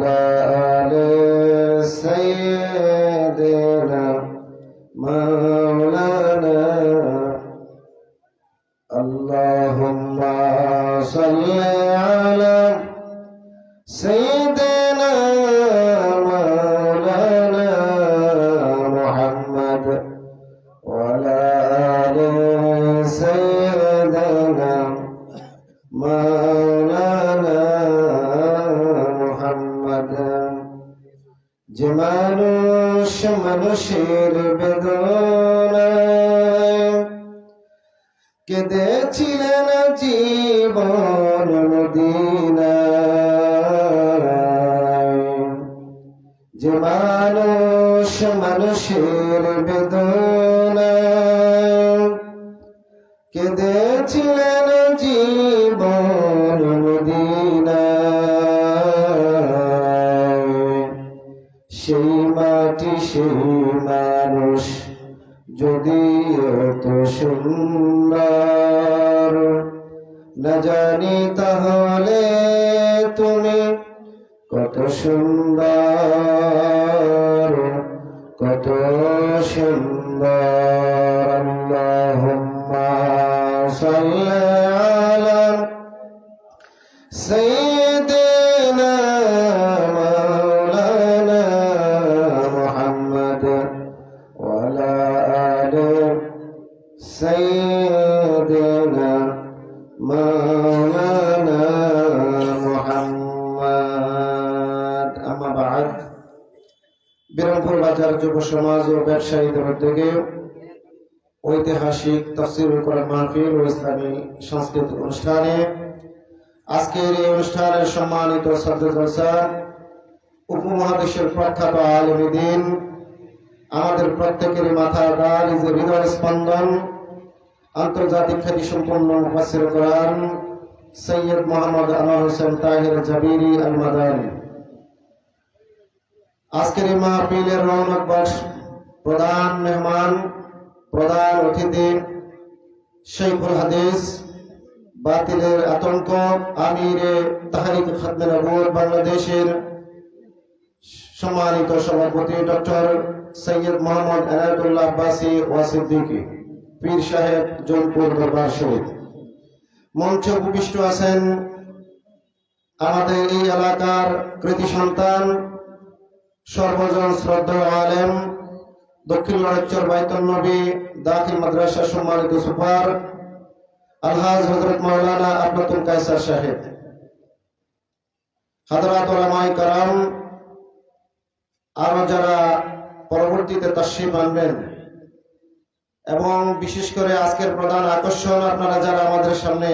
وعلى যে মানুষ মানুষের বেদনায় কেঁদেছিলেন জীবন মদিনায়। যে মানুষ মানুষের বেদনায় কেঁদেছিলেন সেই মাটি সেই মানুষ যদি এত সুন্দর। না জানি তাহলে তুমি কত সুন্দর কত সুন্দর। আল্লাহুম্মা সাল্লি আলা ব্যবসায়ীদের উদ্যোগে ঐতিহাসিক তফসিল কোরআন মাহফিল ও ইসলামী সাংস্কৃতিক অনুষ্ঠানে আজকের এই অনুষ্ঠানের সম্মানিত উপমহাদেশের প্রখ্যাত আলমী দিন, আমাদের প্রত্যেকের মাথা দাল যে হৃদয় স্পন্দন, আন্তর্জাতিক খ্যাতি সম্পন্ন মুফাসির কোরআন, সৈয়দ মোহাম্মদ আনোয়ার হোসেন তাহির জাবিরি আল মাদানী আজকের এই মাহফিলের রৌনক বক্স প্রধান মেহমান, প্রধান অতিথি শেখুল হাদিস, বাতিলের আতঙ্ক, আমিরে তাহারিক খাদমে নবুর বাংলাদেশের সম্মানিত সভাপতি ডক্টর সৈয়দ মোহাম্মদ এনায়তুল্লাহ আব্বাসী ওয়াসিদ্দিকি, পীর সাহেব জোনপুর দরবার শরীফ। মঞ্চ উপবিষ্ট আছেন আমাদের এই এলাকার কৃতি সন্তান, সর্বজন শ্রদ্ধা আলেম দক্ষিণ লড়াইচর বাইতন নবী দাখিল মাদ্রাসা সম্মানিত সুপার আলহাজ হজরত মৌলানা আবনাতুল কায়সার সাহেব। হাদরাত ওলামাই কারাম, আরও যারা পরবর্তীতে তশ্রিফ আনবেন এবং বিশেষ করে আজকের প্রধান আকর্ষণ আপনারা যারা আমাদের সামনে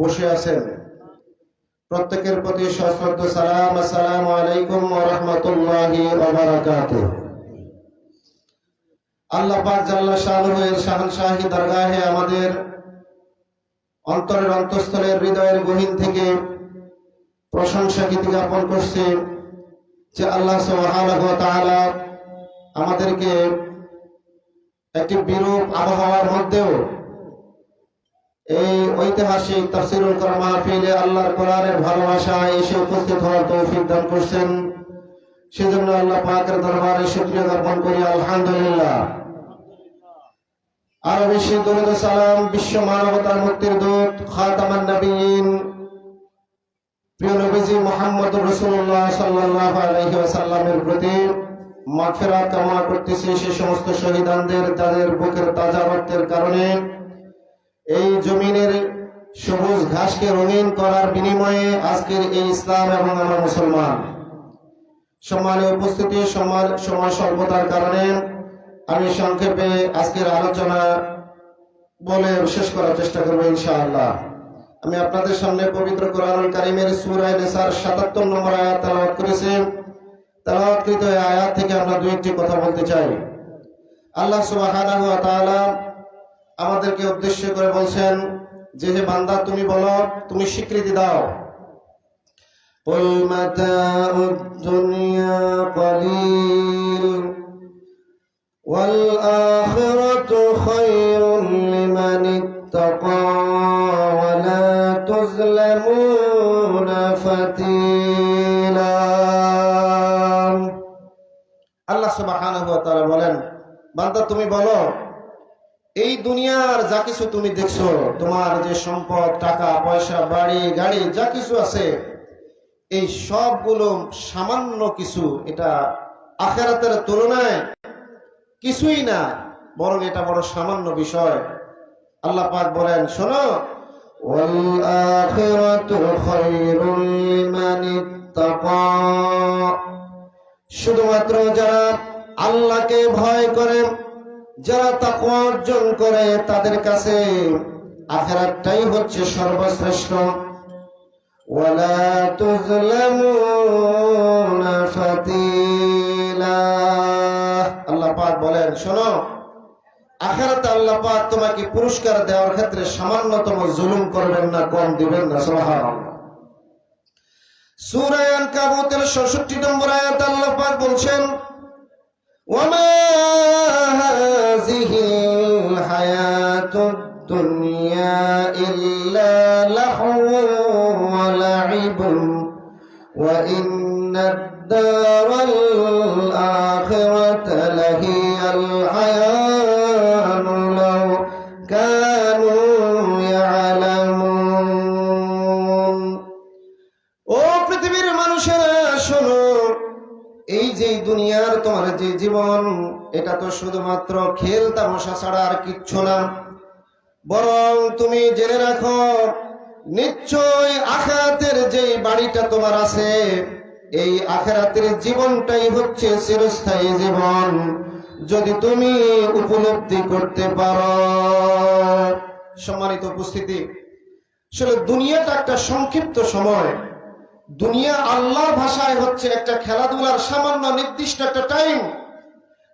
বসে আছেন, প্রত্যেকের প্রতি সশ্রদ্ধ সালাম, আসসালামু আলাইকুম ওয়া রাহমাতুল্লাহি ওয়া বারাকাতুহু। আল্লাহ পাক জাল্লা দরগাহে আমাদের অন্তরের অন্তঃস্থলের হৃদয়ের গহীন থেকে প্রশংসা গীতি জ্ঞাপন করছে যে আল্লাহ আমাদেরকে একটি বিরূপ আবহাওয়ার মধ্যেও এই ঐতিহাসিক তাফসিরুল কোরআন মাহফিলে আল্লাহর কোরআনের ভালোবাসায় এসে উপস্থিত হওয়ার তৌফিক দান করছেন। সেজন্য আল্লাহ পাকের দরবারে শুকরিয়া জ্ঞাপন করি, আলহামদুলিল্লাহ। বিশ্ব মানবতার প্রতি সে সমস্ত শহীদানদের, যাদের বুকের তাজা রক্তের কারণে এই জমিনের সবুজ ঘাসকে রঙিন করার বিনিময়ে আজকের এই ইসলাম এবং আমরা মুসলমান। সম্মানে উপস্থিতি সম্মান সময় স্বল্পতার কারণে আমি সংক্ষেপে আজকের আলোচনা বলে শেষ করার চেষ্টা করবো ইনশাআল্লাহ আমি আপনাদের সামনে পবিত্র কোরআনুল কারিমের সূরা নিসার 77 নম্বর আয়াত তেলাওয়াত করেছি তেলাওয়াতকৃত এই আয়াত থেকে আমরা দুই একটি কথা বলতে চাই আল্লাহ সুবহানাহু ওয়া তাআলা আমাদেরকে উদ্দেশ্য করে বলছেন যে হে বান্দা তুমি বলো তুমি স্বীকৃতি দাও قل متاع الدنيا قليل والآخرة خير لمن اتقى ولا تظلمون فتيلا আল্লাহ সুবহানাহু ওয়া তাআলা বলেন বান্দা তুমি বলো এই দুনিয়ার যা কিছু তুমি দেখছো তোমার যে সম্পদ টাকা পয়সা বাড়ি গাড়ি যা কিছু আছে এই সবগুলো সামান্য কিছু এটা আখেরাতের তুলনায় কিছুই না, বরং এটা বড় সামান্য বিষয়। আল্লাহ পাক বলেন, শোনো। শুধুমাত্র যারা আল্লাহকে ভয় করে, যারা তাকে অর্জন করে, তাদের কাছে আখেরাতটাই হচ্ছে সর্বশ্রেষ্ঠ। ওয়ালা তুজলামুনা ফাতিলা। আল্লাহ পাক বলেন, শোনো, আখেরাতে আল্লাহ পাক তোমাকে পুরস্কার দেওয়ার ক্ষেত্রে সামান্যতম জুলুম করবেন না, কম দিবেন না, সুবহানাল্লাহ। সূরা আনকাবুতের 66 নম্বর আয়াত আল্লাহ পাক বলছেন, ওয়ামা হাযিহিল হায়াতুদ দুনিয়া ইল্লা লাহু দারাল আখিরাতা লাহিয়াল হায়ানু লাউ কানু ইয়ালামুন ও পৃথিবীর মানুষেরা, শোনো, এই যে দুনিয়ার তোমার যে জীবন, এটা তো শুধুমাত্র খেল তামাশা ছাড়া আর কিচ্ছু না। বরং তুমি জেনে রাখো, নিশ্চয় আখাতের যে বাড়িটা তোমার আছে এই আখেরাতের জীবনটাই হচ্ছে চিরস্থায়ী জীবন। যদি তুমি উপলব্ধি করতে পারো। সম্মানিত উপস্থিতি, আসলে দুনিয়াটা একটা সংক্ষিপ্ত সময়। দুনিয়া আল্লাহ ভাষায় হচ্ছে একটা খেলাধুলার সামান্য নির্দিষ্ট একটা টাইম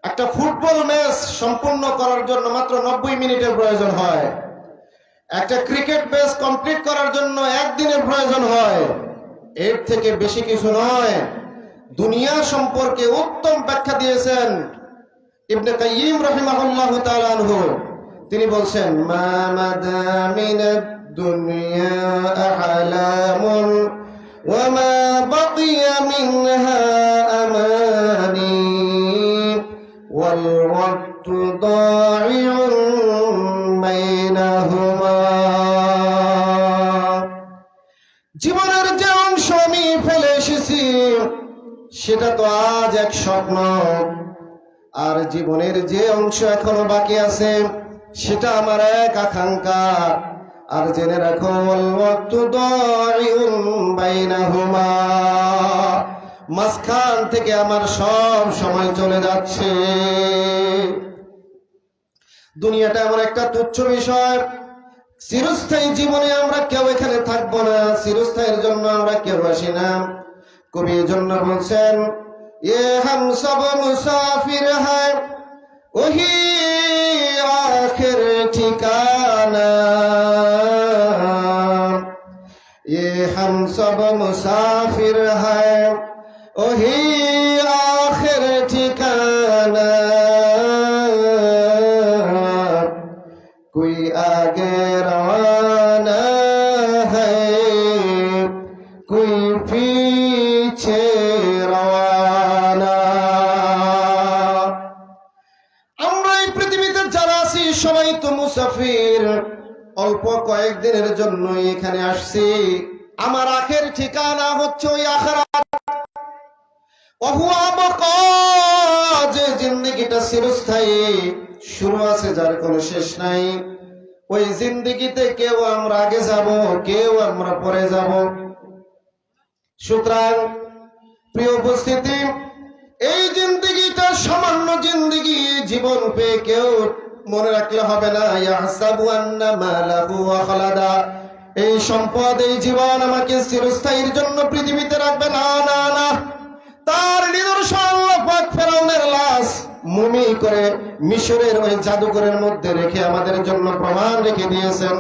একটা ফুটবল ম্যাচ সম্পূর্ণ করার জন্য মাত্র নব্বই মিনিটের প্রয়োজন হয়। একটা ক্রিকেট ম্যাচ কমপ্লিট করার জন্য একদিনের প্রয়োজন হয়। এর থেকে বেশি কিছু নয়। দুনিয়া সম্পর্কে উত্তম ব্যাখ্যা দিয়েছেন ইবনে কাইয়িম রাহিমাহুল্লাহ তাআলা আনহু। তিনি বলছেন, মা মাদামিন দুনিয়া আহলামুন ওয়া মা বাকিয়া মিনহা আমানি ওয়াল ওয়াক্তু দা সেটা তো আজ এক স্বপ্ন। আর জীবনের যে অংশ এখনও বাকি আছে, সেটা আমার এক আকাঙ্ক্ষা। আর জেনে রাখো মাঝখান থেকে আমার সব সময় চলে যাচ্ছে। দুনিয়াটা এমন একটা তুচ্ছ বিষয়। চিরস্থায়ী জীবনে আমরা কেউ এখানে থাকব না। চিরস্থায়ীর জন্য আমরা কেউ আসি না। কবি এই জন্য বলছেন এ হাম সব মুসাফির হ্যায় ওহি আখের ঠিকানা ये हम सब मुसाफिर কয়েকদিনের জন্য এখানে আসছি। আমার আখের ঠিকানা হচ্ছে ওই যে জিন্দিগিটা শুরু আছে যার কোনো শেষ নাই। ওই জিন্দিগিতে কেউ আমরা আগে যাব, কেউ আমরা পরে যাব। সুতরাং, প্রিয় উপস্থিতি, এই জিন্দিগিটা সামান্য জিন্দিগি জীবন পেয়ে কেউ মনে রাখলে হবে না এই সম্পদ, এই জীবন আমাকে চিরস্থায়ীর জন্য পৃথিবীতে রাখবে। না না না। তার নিদর্শন তৈরি করে মিশরের ওই জাদুঘরের মধ্যে রেখে আমাদের জন্য প্রমাণ রেখে দিয়েছেন।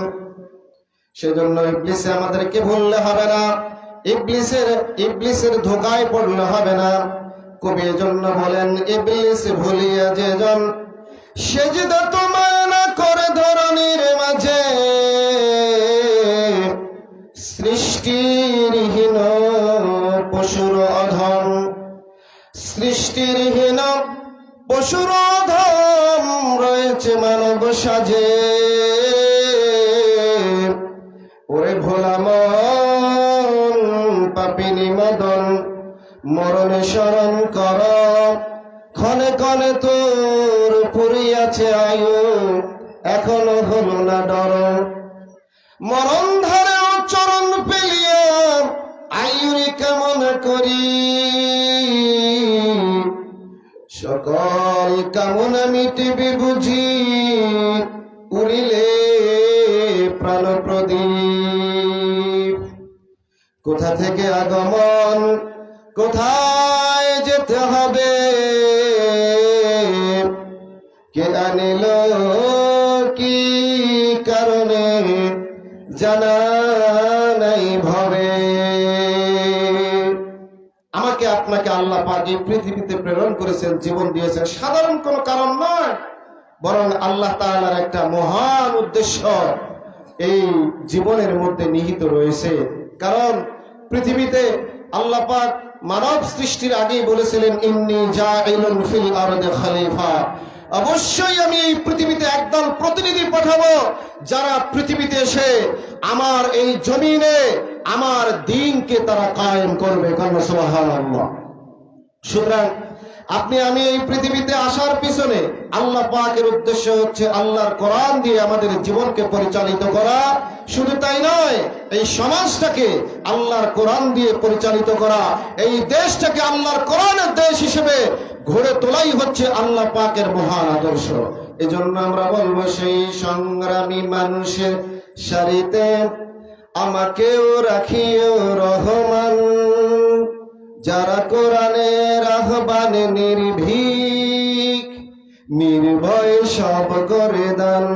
সেজন্য ইবলিসে আমাদেরকে ভুললে হবে না। ইবলিসের ইবলিসের ধোকায় পড়লে হবে না। কবি এজন্য বলেন, ইবলিস ভুলিয়া যে জন সেজদা তোমার না করে ধরনের মাঝে। সৃষ্টিরহীন পশুর অধম। সৃষ্টিরহীন পশুর অধম রয়েছে মানব সাজে। ওরে ভোলা মন, পাপিনি মদন, মরণে স্মরণ কর। ক্ষণে ক্ষণে তোর পুরিয়াছে আয়ু এখনও হলো না ডর। মরণ ধারে চরণ পেলিয়া আয়ুরে কেমন করি? সকল কামনা মিটিবি বুঝি, উড়িলে প্রাণ প্রদীপ। কোথা থেকে আগমন, কোথায় যেতে হবে? কে আনিল কি কারণে? জানা নাই ভবে। আমাকে আপনাকে আল্লাহ পাক পৃথিবীতে প্রেরণ করেছেন, জীবন দিয়েছেন। সাধারণ কোনো কারণ নয়, বরং আল্লাহ তাআলার একটা মহান উদ্দেশ্য এই জীবনের মধ্যে নিহিত রয়েছে। কারণ পৃথিবীতে আল্লাহ পাক মানব সৃষ্টির আগেই বলেছিলেন, ইন্নি জাইলুন ফিল আরদে খলিফা। অবশ্যই আমি এই পৃথিবীতে একদল প্রতিনিধি পাঠাবো যারা পৃথিবীতে এসে আমার এই জমিনে আমার দিনকে তারা কায়েম করবে। সুতরাং আপনি, আমি এই পৃথিবীতে আসার পিছনে আল্লাহ পাকের উদ্দেশ্য হচ্ছে আল্লাহর কোরআন দিয়ে আমাদের জীবনকে পরিচালিত করা। শুধু তাই নয়, এই সমাজটাকে আল্লাহর কোরআন দিয়ে পরিচালিত করা। এই দেশটাকে আল্লাহর কোরআনের দেশ হিসেবে গড়ে তোলাই হচ্ছে আল্লাহ পাকের মহান আদর্শ। এজন্য আমরা বলব, সেই সংগ্রামী মানুষের সারিতে আমাকেও রাখিও রহমান। যারা কোরআনের আহ্বানে নির্ভীক, নির্ভয় সব করে দান।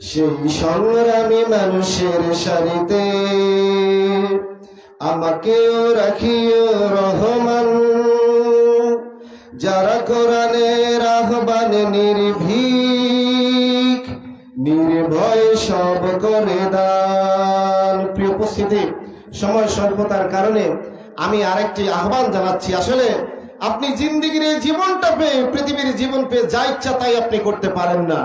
সেই সংগ্রামী মানুষের সারিতে আমাকেও রাখিও রহমান। যারা কোরআনের আহ্বানে নির্ভীক, নির্ভয় সব করে দান। প্রিয় উপস্থিতি, সময় স্বল্পতার কারণে আমি আরেকটি আহ্বান জানাচ্ছি। আসলে আপনি জিন্দিগির জীবনটা পেয়ে, পৃথিবীর জীবন পেয়ে যা ইচ্ছা তাই আপনি করতে পারেন না।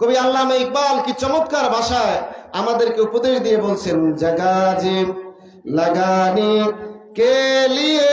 কবি আল্লামা ইকবাল কি চমৎকার ভাষায় আমাদেরকে উপদেশ দিয়ে বলছেন জাগা যে লাগানি কে লিয়ে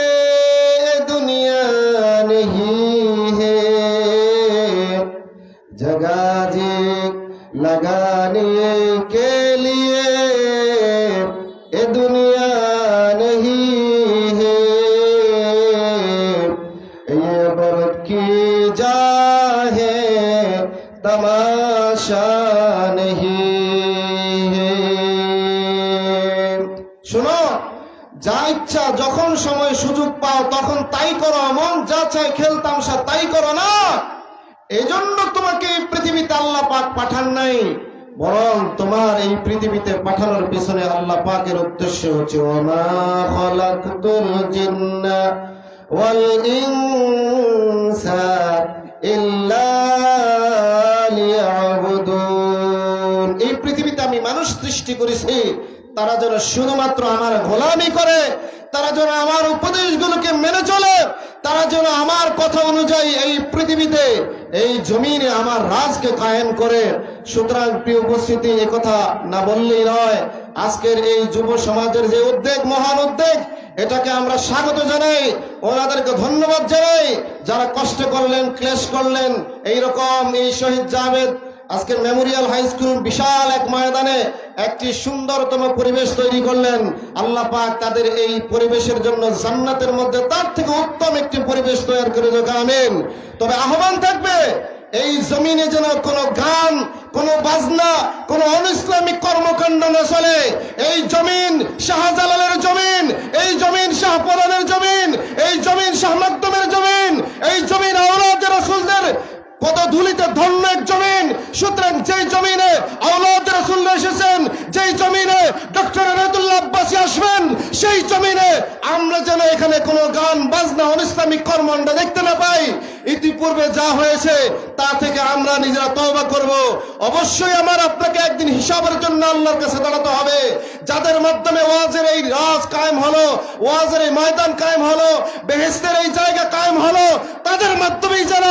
সুযোগ পাও, তখন তাই করো। মন যা চাই খেলতামশা তাই করো না। এই জন্য তোমাকে এই পৃথিবীতে আল্লাহ পাক পাঠান নাই। বরং তোমার এই পৃথিবীতে পাঠানোর পিছনে আল্লাহ পাকের উদ্দেশ্য হচ্ছে, ওমা জিন্না ওয়াল ইনসা ইল্লা এই পৃথিবীতে আমি মানুষ সৃষ্টি করেছি, তারা যেন শুধুমাত্র আমার গোলামি করে তারা যেন আমার উপদেশগুলোকে মেনে চলে, তারা যেন আমার কথা অনুযায়ী এই পৃথিবীতে, এই জমিনে আমার রাজকে কায়েম করে। সুতরাং প্রিয় উপস্থিতি কথা না বললেই নয়, আজকের এই যুব সমাজের যে উদ্যোগ মহান উদ্যোগ এটাকে আমরা স্বাগত জানাই, ওনাদেরকে ধন্যবাদ জানাই, যারা কষ্ট করলেন, ক্লেশ করলেন এই রকম এই শহীদ জাভেদ, আজকের মেমোরিয়াল হাই স্কুল বিশাল এক ময়দানে একটি সুন্দরতম পরিবেশ তৈরি করলেন। আল্লাহ পাক তাদের এই পরিবেশের জন্য জান্নাতের মধ্যে তার থেকে উত্তম একটি পরিবেশ তৈরি করে আমিন। তবে আহ্বান থাকবে, এই জমিনে যেন কোনো গান, কোনো বাজনা, কোনো অনইসলামিক কর্মকাণ্ড না চলে। এই জমিন শাহজালালের জমিন, এই জমিন শাহপরানের জমিন, এই জমিন শাহ মাকদুমের জমিন, এই জমিন আওলাদ রাসূলদের পদ ধুলিতে ধন্য এক জমিন? সুতরাং যেই জমিনে আওলাদ রাসূল এসেছেন, যেই জমিনে ডক্টর আনাদুল্লাহ আব্বাসি আসবেন, সেই জমিনে আমরা যেন এখানে কোনো গান, বাজনা অনিসলামিক কর্মণ্ড দেখতে না পাই। ইতিপূর্বে যা হয়েছে, তা থেকে আমরা নিজেরা তওবা করব। অবশ্যই আমার আপনাকে একদিন হিসাবের জন্য আল্লাহর কাছে দাঁড়াতে হবে। যাদের মাধ্যমে ওয়াজের এই রাজ কায়েম হলো, ওয়াজের এই ময়দান কায়েম হলো বেহেস্তের এই জায়গা কায়েম হলো, তাদের মাধ্যমেই যেন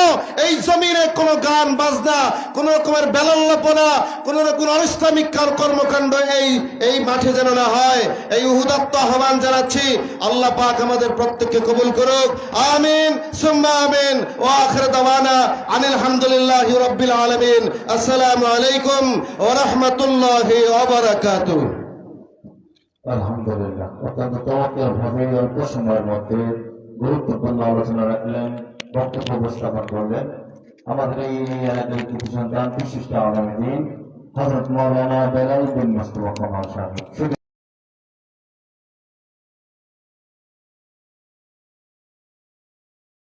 এই জমিনে কোনো গান বাজনা, কোন রকমের বেলাল্লাপনা, কোন রকম অনিসলামিক কার কর্মকাণ্ড এই এই মাঠে যেন না হয়। এই উহুদাত্ত আহ্বান জানাচ্ছি। আল্লাহ পাক আমাদের প্রত্যেককে কবুল করুক। আমিন, সুম্মা আমিন। ওয়া আখির দাওয়ানা আনিল হামদুলিল্লাহি রাব্বিল আলামিন আসসালামু আলাইকুম ওয়া রাহমাতুল্লাহি ওয়া বারাকাতুহু আলহামদুলিল্লাহ। অত্যন্ত চমৎকার অল্প সময়ের মধ্যে গুরুত্বপূর্ণ আলোচনা রাখলেন, বক্তব্য উপস্থাপন করলেন। আমাদের এই এলাকার কিছু সন্তান, বিশিষ্ট আগামী দিন হজরত মৌলানা বেলাল মোস্তফা কামাল সাহেব